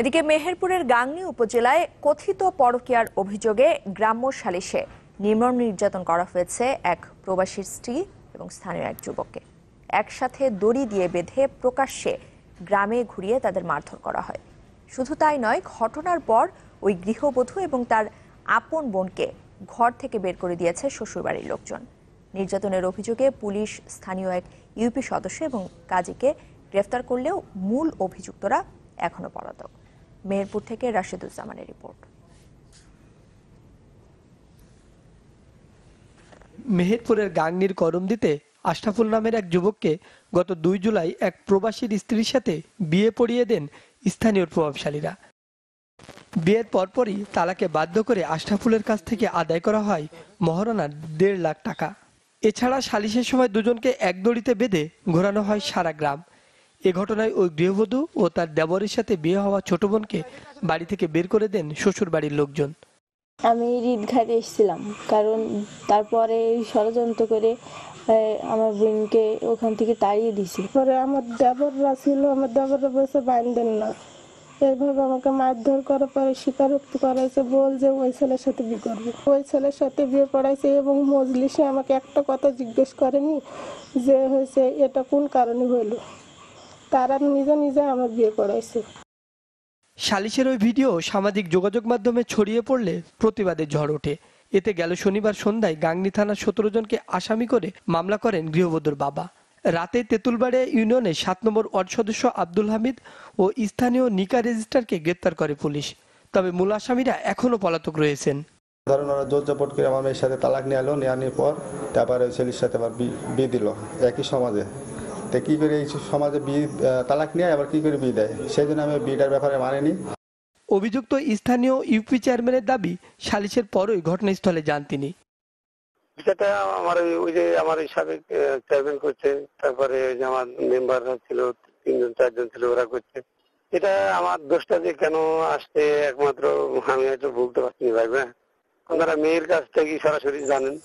এদিকে মেহেরপুরের গাংনী উপজেলায় কথিত পরকীয়ার অভিযোগে গ্রাম্য সালিশে নির্মম নির্যাতন করা হয়েছে এক প্রবাসীর স্ত্রী এবং স্থানীয় এক যুবককে। একসাথে দড়ি দিয়ে বেঁধে প্রকাশ্যে গ্রামে ঘুরিয়ে তাদের মারধর করা হয়। শুধু তাই নয়, ঘটনার পর ওই গৃহবধূ এবং তার আপন বোনকে ঘর থেকে বের করে দিয়েছে শ্বশুরবাড়ির লোকজন। নির্যাতনের অভিযোগে পুলিশ, স্থানীয় এক ইউপি সদস্য এবং কাজীকে গ্রেফতার করলেও মূল অভিযুক্তরা এখনও পলাতক। মেহেরপুর থেকে রাশেদুজ্জামানের রিপোর্ট। মেহেরপুরের গাংনির করমদিতে আশরাফুল নামের এক যুবককে গত দুই জুলাই এক প্রবাসীর স্ত্রীর সাথে বিয়ে পড়িয়ে দেন স্থানীয় প্রভাবশালীরা। বিয়ের পরপরই তালাকে বাধ্য করে আশরাফুলের কাছ থেকে আদায় করা হয় মহারণার দেড় লাখ টাকা। এছাড়া সালিশের সময় দুজনকে এক দড়িতে বেঁধে ঘোরানো হয় সারা গ্রাম। এ ঘটনায় ওই গৃহবধূ ও তার দেবরের সাথে বিয়ে হওয়া ছোট বোনকে বাড়ি থেকে বের করে দেন শ্বশুর বাড়ির লোকজন। আমি ঈদঘাটে এসেছিলাম কারণ তারপরে এই ষড়যন্ত্র করে আমার বোনকে ওখান থেকে তাড়িয়ে দিছি পরে আমার দেবররা ছিল আমার দেবররা বসে বাঁধেন না। এইভাবে আমাকে মারধর করার পরে স্বীকারোক্তি করাইছে বল যে ওই ছেলের সাথে বিয়ে করবে। ওই ছেলের সাথে বিয়ে পড়াইছে এবং মজলিসে আমাকে একটা কথা জিজ্ঞেস করেনি যে হয়েছে এটা কোন কারণে হইল? তারা নিজে নিজে আমার বিয়ে পড়াইছে সালিশের ওই ভিডিও সামাজিক যোগাযোগ মাধ্যমে ছড়িয়ে পড়লে প্রতিবাদে ঝড় ওঠে। এতে গেল শনিবার সন্ধ্যায় গাংনী থানার সতেরো জনকে আসামি করে মামলা করেন গৃহবধূর বাবা। রাতে তেঁতুলবাড়িয়া ইউনিয়নের সাত নম্বর ওয়ার্ড সদস্য আব্দুল হামিদ ও স্থানীয় নিকা রেজিস্ট্রারকে গ্রেপ্তার করে পুলিশ। তবে মূল আসামিরা এখনও পলাতক রয়েছেন। ধরুন ওরা জোর জপট করে আমার মেয়ের সাথে তালাক নিয়ে এলো নেওয়ার পর তারপরে ছেলের সাথে আবার বি- বিয়ে দিল। একই সমাজে। তো কী করে এই সমাজে বিয়ে তালাক নিয়ে আবার কী করে বিয়ে দেয়? সেই জন্য আমি বিয়েটার ব্যাপারে মানিনি। অভিযুক্ত স্থানীয় ইউপি চেয়ারম্যানের দাবি সালিশের পরই ঘটনাস্থলে যান তিনি। বিষয়টা আমার ওই- যে আমার সাবেক চেয়ারম্যান করছে তারপরে ওই যে আমার মেম্বাররা ছিল তিনজন চারজন ছিল ওরা করছে। এটা আমার দোষটা যে কেন আসছে একমাত্র আমি হয়তো বলতে পারছি না ভাই হ্যাঁ ওনারা মেয়ের কাছ থেকে সরাসরি জানেন।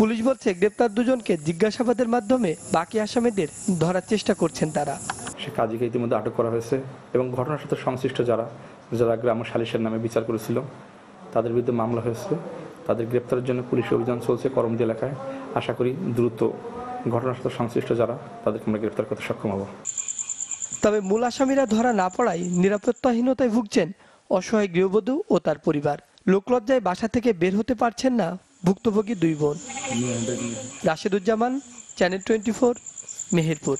পুলিশ বলছে গ্রেপ্তার দুজনকে জিজ্ঞাসাবাদের মাধ্যমে বাকি আসামিদের ধরার চেষ্টা করছেন তারা। সে কাজীকে ইতিমধ্যে আটক করা হয়েছে এবং ঘটনার সাথে সংশ্লিষ্ট যারা যারা গ্রাম সালিশের নামে বিচার করেছিল তাদের বিরুদ্ধে মামলা হয়েছে। তাদের গ্রেপ্তারের জন্য পুলিশ অভিযান চলছে করমদি এলাকায়। আশা করি দ্রুত ঘটনার সাথে সংশ্লিষ্ট যারা তাদেরকে আমরা গ্রেপ্তার করতে সক্ষম হব। তবে মূল আসামিরা ধরা না পড়ায় নিরাপত্তাহীনতায় ভুগছেন অসহায় গৃহবধূ ও তার পরিবার। লোকলজ্জায় বাসা থেকে বের হতে পারছেন না ভুক্তভোগী দুই বোন। Rasheduzzaman channel twenty four Meherpur.